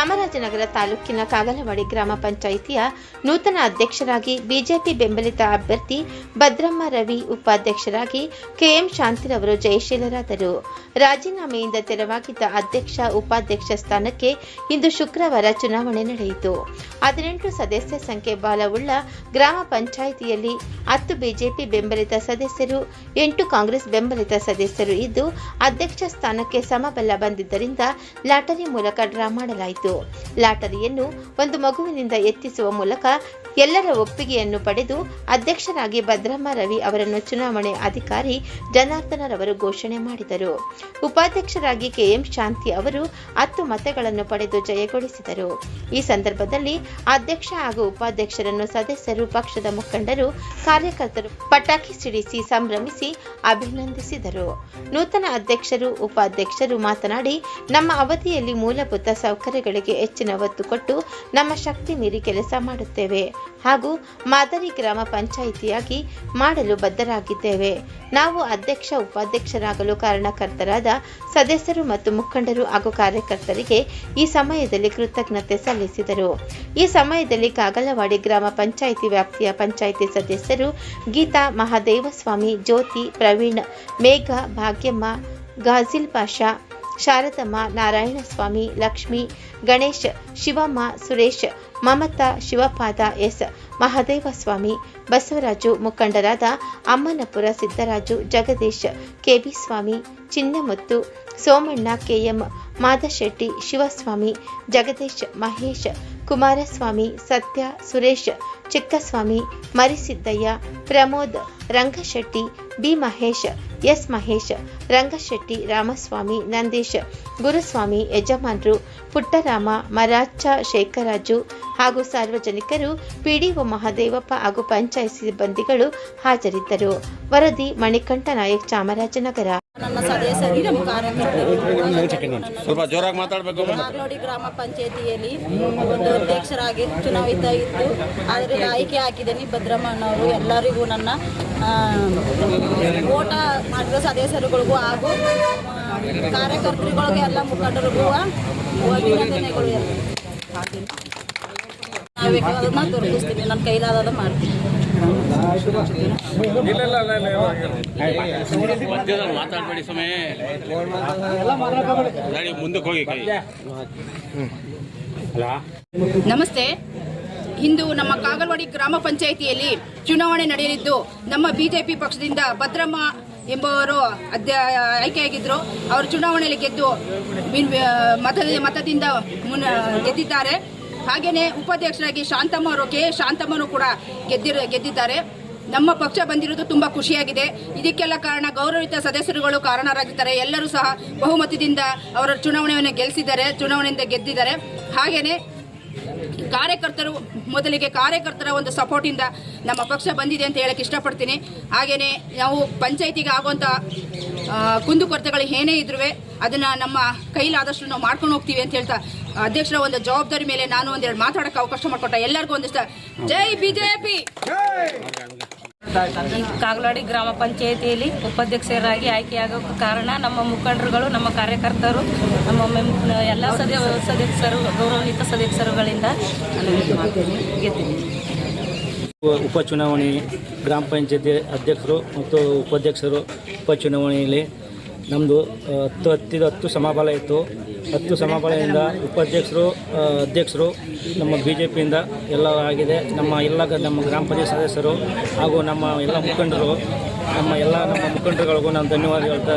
ಚಾಮರಾಜನಗರ ತಾಲೂಕಿನ ಕಾಗಲವಾಡಿ ಗ್ರಾಮ ಪಂಚಾಯಿತಿಯ ನೂತನ ಅಧ್ಯಕ್ಷರಾಗಿ ಬಿಜೆಪಿ ಬೆಂಬಲಿತ ಅಭ್ಯರ್ಥಿ ಭದ್ರಮ್ಮ ರವಿ ಉಪಾಧ್ಯಕ್ಷರಾಗಿ ಕೆಎಂ ಶಾಂತಿರವರು ಜಯಶೀಲರಾದರು. ರಾಜೀನಾಮೆಯಿಂದ ತೆರವಾಗಿದ್ದ ಅಧ್ಯಕ್ಷ ಉಪಾಧ್ಯಕ್ಷ ಸ್ಥಾನಕ್ಕೆ ಇಂದು ಶುಕ್ರವಾರ ಚುನಾವಣೆ ನಡೆಯಿತು. ಹದಿನೆಂಟು ಸದಸ್ಯ ಸಂಖ್ಯೆ ಬಾಲವುಳ್ಳ ಗ್ರಾಮ ಪಂಚಾಯಿತಿಯಲ್ಲಿ ಹತ್ತು ಬಿಜೆಪಿ ಬೆಂಬಲಿತ ಸದಸ್ಯರು, ಎಂಟು ಕಾಂಗ್ರೆಸ್ ಬೆಂಬಲಿತ ಸದಸ್ಯರು ಇದ್ದು, ಅಧ್ಯಕ್ಷ ಸ್ಥಾನಕ್ಕೆ ಸಮಬಲ ಬಂದಿದ್ದರಿಂದ ಲಾಟರಿ ಮೂಲಕ ಡ್ರಾ ಮಾಡಲಾಯಿತು. ಲಾಟರಿಯನ್ನು ಒಂದು ಮಗುವಿನಿಂದ ಎತ್ತಿಸುವ ಮೂಲಕ ಎಲ್ಲರ ಒಪ್ಪಿಗೆಯನ್ನು ಪಡೆದು ಅಧ್ಯಕ್ಷರಾಗಿ ಭದ್ರಮ್ಮ ರವಿ ಅವರನ್ನು ಚುನಾವಣೆ ಅಧಿಕಾರಿ ಜನಾರ್ದನರವರು ಘೋಷಣೆ ಮಾಡಿದರು. ಉಪಾಧ್ಯಕ್ಷರಾಗಿ ಕೆಎಂ ಶಾಂತಿ ಅವರು ಹತ್ತು ಮತಗಳನ್ನು ಪಡೆದು ಜಯಗೊಳಿಸಿದರು. ಈ ಸಂದರ್ಭದಲ್ಲಿ ಅಧ್ಯಕ್ಷ ಹಾಗೂ ಉಪಾಧ್ಯಕ್ಷರನ್ನು ಸದಸ್ಯರು ಪಕ್ಷದ ಮುಖಂಡರು, ಕಾರ್ಯಕರ್ತರು ಪಟಾಕಿ ಸಿಡಿಸಿ ಸಂಭ್ರಮಿಸಿ ಅಭಿನಂದಿಸಿದರು. ನೂತನ ಅಧ್ಯಕ್ಷರು, ಉಪಾಧ್ಯಕ್ಷರು ಮಾತನಾಡಿ, ನಮ್ಮ ಅವಧಿಯಲ್ಲಿ ಮೂಲಭೂತ ಸೌಕರ್ಯಗಳಿಗೆ ಹೆಚ್ಚಿನ ಒತ್ತು ಕೊಟ್ಟು ನಮ್ಮ ಶಕ್ತಿ ಮೀರಿ ಕೆಲಸ ಮಾಡುತ್ತೇವೆ ಹಾಗೂ ಮಾದರಿ ಗ್ರಾಮ ಪಂಚಾಯಿತಿಯಾಗಿ ಮಾಡಲು ಬದ್ಧರಾಗಿದ್ದೇವೆ. ನಾವು ಅಧ್ಯಕ್ಷ, ಉಪಾಧ್ಯಕ್ಷರಾಗಲು ಕಾರಣಕರ್ತರಾದ ಸದಸ್ಯರು ಮತ್ತು ಮುಖಂಡರು ಹಾಗೂ ಕಾರ್ಯಕರ್ತರಿಗೆ ಈ ಸಮಯದಲ್ಲಿ ಕೃತಜ್ಞತೆ ಸಲ್ಲಿಸಿದರು. ಈ ಸಮಯದಲ್ಲಿ ಕಾಗಲವಾಡಿ ಗ್ರಾಮ ಪಂಚಾಯಿತಿ ವ್ಯಾಪ್ತಿಯ ಪಂಚಾಯಿತಿ ಸದಸ್ಯರು ಗೀತಾ ಮಹಾದೇವಸ್ವಾಮಿ, ಜ್ಯೋತಿ ಪ್ರವೀಣ್, ಮೇಘ ಭಾಗ್ಯಮ್ಮ, ಗಾಜಿಲ್ ಪಾಷಾ ಶಾರದಮ್ಮ, ನಾರಾಯಣಸ್ವಾಮಿ, ಲಕ್ಷ್ಮಿ, ಗಣೇಶ್, ಶಿವಮ್ಮ, ಸುರೇಶ್, ಮಮತಾ, ಶಿವಪಾದ ಎಸ್, ಮಹದೇವಸ್ವಾಮಿ, ಬಸವರಾಜು ಮುಖಂಡರಾದ Ammanapura Siddaraju, Jagadish KB Swamy Chinnamuthu, Somanna, KM, Madashetty, Shivaswamy, Jagadish, Mahesh Kumaraswamy, Sathya, Suresh, Chikkaswamy, Marisiddaiah, Pramod, Rangashetty, B Mahesh, S Mahesh, Rangashetty, Ramaswamy, Nandish, Guruswamy, ಯಜಮಾನ್ರು, ಪುಟ್ಟರಾಮ ಮರಾಚ ಶೇಖರಾಜು ಹಾಗೂ ಸಾರ್ವಜನಿಕರು, ಪಿಡಿಒ ಮಹದೇವಪ್ಪ ಹಾಗೂ ಪಂಚಾಯತ್ ಸಿಬ್ಬಂದಿಗಳು ಹಾಜರಿದ್ದರು. ವರದಿ ಮಣಿಕಂಠ ನಾಯಕ್ ಚಾಮರಾಜನಗರ. ನನ್ನ ಸದಸ್ಯರಿಗೆ ನಮ್ಮ ಕಾರ್ಯಕರ್ತರು ಸ್ವಲ್ಪ ಜೋರಾಗಿ ಮಾತಾಡಬೇಕು ನಾಗನೋಡಿ ಗ್ರಾಮ ಪಂಚಾಯತಿಯಲ್ಲಿ ಒಂದು ಅಧ್ಯಕ್ಷರಾಗಿ ಚುನಾವಿತ ಇದ್ದು ಆದರೆ ಆಯ್ಕೆ ಹಾಕಿದ್ದೀನಿ ಭದ್ರಮ್ಮನವರು ಎಲ್ಲರಿಗೂ ನನ್ನ ಆ, ಓಟ ಮಾಡಿದ ಸದಸ್ಯರುಗಳಿಗೂ ಹಾಗೂ ಕಾರ್ಯಕರ್ತರುಗಳಿಗೆ ಎಲ್ಲ ಮುಖಂಡರಿಗೂ ಅಭಿನಂದನೆಗಳು. ಎಲ್ಲ ನಾವೇಕಾದನ್ನ ದೊರಕಿಸ್ತೀನಿ ನನ್ನ ಕೈಲಾದ ಮಾಡ್ತೀನಿ ಮಾತಾಡಬೇಡಿ ಸ್ವಾಮಿ ಮುಂದಕ್ಕೆ ಹೋಗಿ ನಮಸ್ತೆ. ಇಂದು ನಮ್ಮ ಕಾಗಲ್ವಾಡಿ ಗ್ರಾಮ ಪಂಚಾಯಿತಿಯಲ್ಲಿ ಚುನಾವಣೆ ನಡೆಯಲಿದ್ದು, ನಮ್ಮ ಬಿಜೆಪಿ ಪಕ್ಷದಿಂದ ಭದ್ರಮ್ಮ ಎಂಬುವರು ಅಧ್ಯ ಆಯ್ಕೆಯಾಗಿದ್ದರು ಅವರು ಚುನಾವಣೆಯಲ್ಲಿ ಗೆದ್ದು ಮತದಿಂದ ಮುನ್ನ, ಗೆದ್ದಿದ್ದಾರೆ. ಹಾಗೆಯೇ ಉಪಾಧ್ಯಕ್ಷರಾಗಿ ಶಾಂತಮ್ಮ ಅವರು ಕೆ ಶಾಂತಮ್ಮನೂ ಕೂಡ ಗೆದ್ದಿರ, ಗೆದ್ದಿದ್ದಾರೆ. ನಮ್ಮ ಪಕ್ಷ ಬಂದಿರೋದು ತುಂಬ ಖುಷಿಯಾಗಿದೆ. ಇದಕ್ಕೆಲ್ಲ ಕಾರಣ ಗೌರವಿತ ಸದಸ್ಯರುಗಳು ಕಾರಣರಾಗಿದ್ದಾರೆ. ಎಲ್ಲರೂ ಸಹ ಬಹುಮತದಿಂದ ಅವರ ಚುನಾವಣೆಯನ್ನು ಗೆಲ್ಲಿಸಿದ್ದಾರೆ ಚುನಾವಣೆಯಿಂದ ಗೆದ್ದಿದ್ದಾರೆ. ಹಾಗೆಯೇ ಕಾರ್ಯಕರ್ತರು, ಮೊದಲಿಗೆ ಕಾರ್ಯಕರ್ತರ ಒಂದು ಸಪೋರ್ಟಿಂದ ನಮ್ಮ ಪಕ್ಷ ಬಂದಿದೆ ಅಂತ ಹೇಳಕ್ಕೆ ಇಷ್ಟಪಡ್ತೀನಿ. ಹಾಗೆಯೇ ನಾವು ಪಂಚಾಯಿತಿಗೆ ಆಗುವಂಥ ಕುಂದುಕೊರತೆಗಳು ಏನೇ ಇದ್ರೂ ಅದನ್ನು ನಮ್ಮ ಕೈಲಾದಷ್ಟು ನಾವು ಮಾಡ್ಕೊಂಡು ಹೋಗ್ತೀವಿ ಅಂತ ಹೇಳ್ತಾ ಅಧ್ಯಕ್ಷರ ಒಂದು ಜವಾಬ್ದಾರಿ ಮೇಲೆ ನಾನು ಒಂದೆರಡು ಮಾತಾಡೋಕೆ ಅವಕಾಶ ಮಾಡಿಕೊಟ್ಟ. ಎಲ್ಲರಿಗೂ ಒಂದಿಷ್ಟ. ಜೈ ಬಿಜೆಪಿ! ಕಾಗಲಾಡಿ ಗ್ರಾಮ ಪಂಚಾಯಿತಿಯಲ್ಲಿ ಉಪಾಧ್ಯಕ್ಷರಾಗಿ ಆಯ್ಕೆಯಾಗೋಕ್ಕೆ ಕಾರಣ ನಮ್ಮ ಮುಖಂಡರುಗಳು, ನಮ್ಮ ಕಾರ್ಯಕರ್ತರು, ನಮ್ಮ ಮೆಂ ಎಲ್ಲ ಸದಸ್ಯ ಸದಸ್ಯರು ಗೌರವಾನ್ವಿತ ಸದಸ್ಯರುಗಳಿಂದ ಗೆದ್ದಿದ್ದೀನಿ ಉಪಚುನಾವಣೆ ಗ್ರಾಮ ಪಂಚಾಯತಿ ಅಧ್ಯಕ್ಷರು ಮತ್ತು ಉಪಾಧ್ಯಕ್ಷರು ಉಪಚುನಾವಣೆಯಲ್ಲಿ ನಮ್ಮದು ಹತ್ತು ಹತ್ತಿದ ಹತ್ತು ಸಮಬಲ ಇತ್ತು. ಹತ್ತು ಸಮಬಲದಿಂದ ಉಪಾಧ್ಯಕ್ಷರು ಅಧ್ಯಕ್ಷರು, ನಮ್ಮ ಬಿ ಜೆ ಪಿಯಿಂದ ಎಲ್ಲ ಆಗಿದೆ. ನಮ್ಮ ಎಲ್ಲ ನಮ್ಮ ಗ್ರಾಮ ಪಂಚಾಯತ್ ಸದಸ್ಯರು ಹಾಗೂ ನಮ್ಮ ಎಲ್ಲ ಮುಖಂಡರು, ನಮ್ಮ ಎಲ್ಲ ನಮ್ಮ ಮುಖಂಡರುಗಳಿಗೂ ನಾನು ಧನ್ಯವಾದ ಹೇಳ್ತಾ